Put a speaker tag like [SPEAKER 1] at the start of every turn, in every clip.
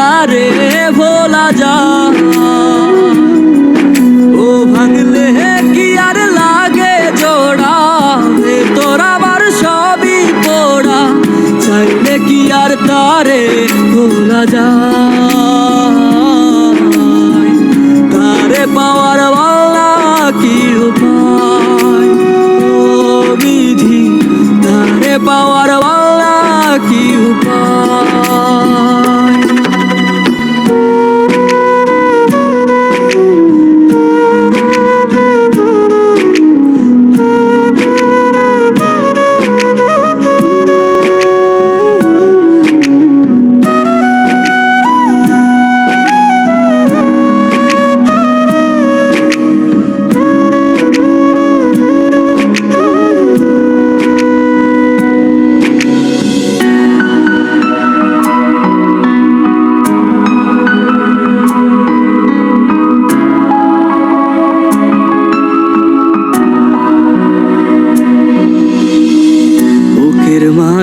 [SPEAKER 1] তারে ভোলা যা। ও ভাঙলে কি আর লাগে জোড়া? ভেতর আবার সবই পোড়া। চাইলে কি আর তারে ভোলা যায় তারে পাওয়ার বাংলা কি উপায়? ও বিধি, তারে পাওয়ার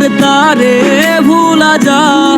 [SPEAKER 1] আর তারে ভুলা যায়।